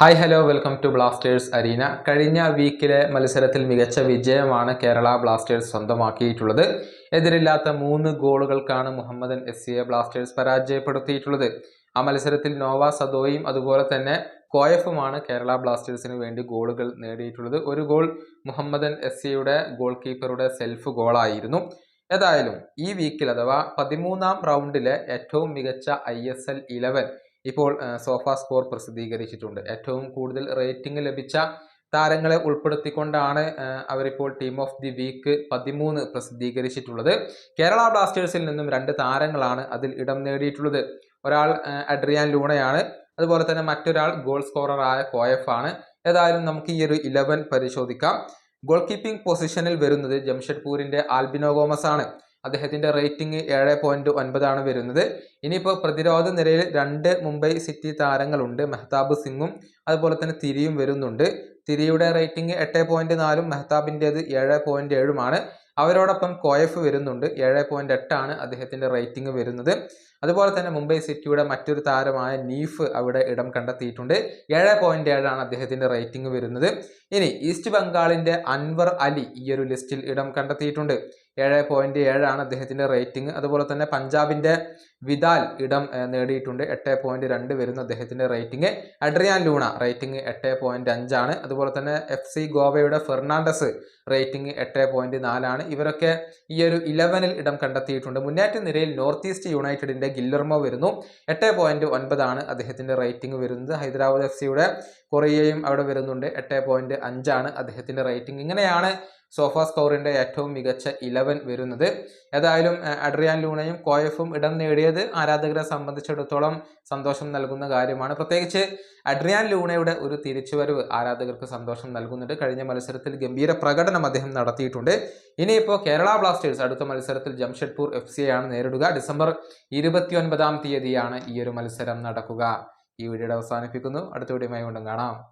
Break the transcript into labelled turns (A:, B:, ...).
A: Hi hello welcome to blasters arena കഴിഞ്ഞ വീക്കിലെ മത്സരത്തിൽ മികച്ച വിജയമാണ് കേരള ബ്ലാസ്റ്റേഴ്സ് സ്വന്തമാക്കിയിട്ടുള്ളത്. എതിരില്ലാത്ത മൂന്ന് ഗോളുകൾക്കാണ് മുഹമ്മദൻ എസ് സിയെ ബ്ലാസ്റ്റേഴ്സ് പരാജയപ്പെടുത്തിയിട്ടുള്ളത്. ആ മത്സരത്തിൽ നോവ സദോയും അതുപോലെ തന്നെ കോയഫുമാണ് കേരള ബ്ലാസ്റ്റേഴ്സിന് വേണ്ടി ഗോളുകൾ നേടിയിട്ടുള്ളത്. ഒരു ഗോൾ മുഹമ്മദൻ എസ് സിയുടെ ഗോൾ കീപ്പറുടെ സെൽഫ് ഗോളായിരുന്നു ഏതായാലും ഈ വീക്കിൽ അഥവാ പതിമൂന്നാം റൗണ്ടിലെ ഏറ്റവും മികച്ച ഐ എസ് എൽ ഇലവൻ ഇപ്പോൾ സോഫ സ്കോർ പ്രസിദ്ധീകരിച്ചിട്ടുണ്ട്. ഏറ്റവും കൂടുതൽ റേറ്റിംഗ് ലഭിച്ച താരങ്ങളെ ഉൾപ്പെടുത്തിക്കൊണ്ടാണ് അവരിപ്പോൾ ടീം ഓഫ് ദി വീക്ക് പതിമൂന്ന് പ്രസിദ്ധീകരിച്ചിട്ടുള്ളത്. കേരള ബ്ലാസ്റ്റേഴ്സിൽ നിന്നും രണ്ട് താരങ്ങളാണ് അതിൽ ഇടം നേടിയിട്ടുള്ളത്. ഒരാൾ അഡ്രിയാൻ ലൂണയാണ്. അതുപോലെ തന്നെ മറ്റൊരാൾ ഗോൾ സ്കോററായ കോയഫ് ആണ് ഏതായാലും നമുക്ക് ഈ ഒരു ഇലവൻ പരിശോധിക്കാം. ഗോൾ കീപ്പിംഗ് പൊസിഷനിൽ വരുന്നത് ജംഷഡ്പൂരിന്റെ ആൽബിനോ ഗോമസ് ആണ് അദ്ദേഹത്തിന്റെ റേറ്റിംഗ് ഏഴ് പോയിന്റ് ഒൻപതാണ് വരുന്നത്. ഇനിയിപ്പോൾ പ്രതിരോധ നിരയിൽ രണ്ട് മുംബൈ സിറ്റി താരങ്ങളുണ്ട് മെഹ്താബ് സിംഗും അതുപോലെ തന്നെ തിരിയും വരുന്നുണ്ട്. തിരിയുടെ റേറ്റിംഗ് എട്ട് പോയിന്റ് നാലും മെഹ്താബിന്റെത് ഏഴ് പോയിന്റ് ഏഴുമാണ് അവരോടൊപ്പം കോയഫ് വരുന്നുണ്ട് ഏഴ് പോയിന്റ് എട്ടാണ് അദ്ദേഹത്തിന്റെ റേറ്റിംഗ് വരുന്നത്. അതുപോലെ തന്നെ മുംബൈ സിറ്റിയുടെ മറ്റൊരു താരമായ നീഫ് അവിടെ ഇടം കണ്ടെത്തിയിട്ടുണ്ട് ഏഴ് പോയിന്റ് ഏഴാണ് അദ്ദേഹത്തിന്റെ റേറ്റിംഗ് വരുന്നത്. ഇനി ഈസ്റ്റ് ബംഗാളിന്റെ അൻവർ അലി ഈ ഒരു ലിസ്റ്റിൽ ഇടം കണ്ടെത്തിയിട്ടുണ്ട്. ഏഴ് പോയിന്റ് ഏഴാണ് അദ്ദേഹത്തിന്റെ റേറ്റിംഗ് അതുപോലെ തന്നെ പഞ്ചാബിന്റെ വിദാൽ ഇടം നേടിയിട്ടുണ്ട്. എട്ട് പോയിന്റ് രണ്ട് വരുന്ന അദ്ദേഹത്തിന്റെ റേറ്റിംഗ് അഡ്രിയാൻ ലൂണ റേറ്റിംഗ് എട്ട് പോയിന്റ് അഞ്ചാണ് അതുപോലെ തന്നെ എഫ് സി ഗോവയുടെ ഫെർണാണ്ടസ് റേറ്റിംഗ് എട്ട് പോയിന്റ് നാലാണ് ഇവരൊക്കെ ഈ ഒരു ഇലവനിൽ ഇടം കണ്ടെത്തിയിട്ടുണ്ട്. മുന്നേറ്റ നിരയിൽ നോർത്ത് ഈസ്റ്റ് യുണൈറ്റഡിന്റെ ഗില്ലർമോ വരുന്നു. എട്ട് പോയിന്റ് ഒൻപതാണ് അദ്ദേഹത്തിന്റെ റേറ്റിംഗ് വരുന്നത്. ഹൈദരാബാദ് എഫ് സിയുടെ കൊറിയയും അവിടെ വരുന്നുണ്ട്. എട്ട് പോയിന്റ് അഞ്ചാണ് അദ്ദേഹത്തിന്റെ റേറ്റിംഗ് ഇങ്ങനെയാണ് സോഫ സ്കോറിന്റെ ഏറ്റവും മികച്ച ഇലവൻ വരുന്നത്. ഏതായാലും അഡ്രിയാൻ ലൂണയും കോയഫും ഇടം നേടിയത് ആരാധകരെ സംബന്ധിച്ചിടത്തോളം സന്തോഷം നൽകുന്ന കാര്യമാണ്. പ്രത്യേകിച്ച് അഡ്രിയാൻ ലൂണയുടെ ഒരു തിരിച്ചുവരവ് ആരാധകർക്ക് സന്തോഷം നൽകുന്നുണ്ട്. കഴിഞ്ഞ മത്സരത്തിൽ ഗംഭീര പ്രകടനം അദ്ദേഹം നടത്തിയിട്ടുണ്ട്. ഇനിയിപ്പോൾ കേരള ബ്ലാസ്റ്റേഴ്സ് അടുത്ത മത്സരത്തിൽ ജംഷഡ്പൂർ എഫ് ആണ് നേരിടുക. ഡിസംബർ ഇരുപത്തിയൊൻപതാം തീയതിയാണ് ഈ ഒരു മത്സരം നടക്കുക. ഈ വീഡിയോ അവസാനിപ്പിക്കുന്നു. അടുത്ത വീഡിയോയുമായി കാണാം.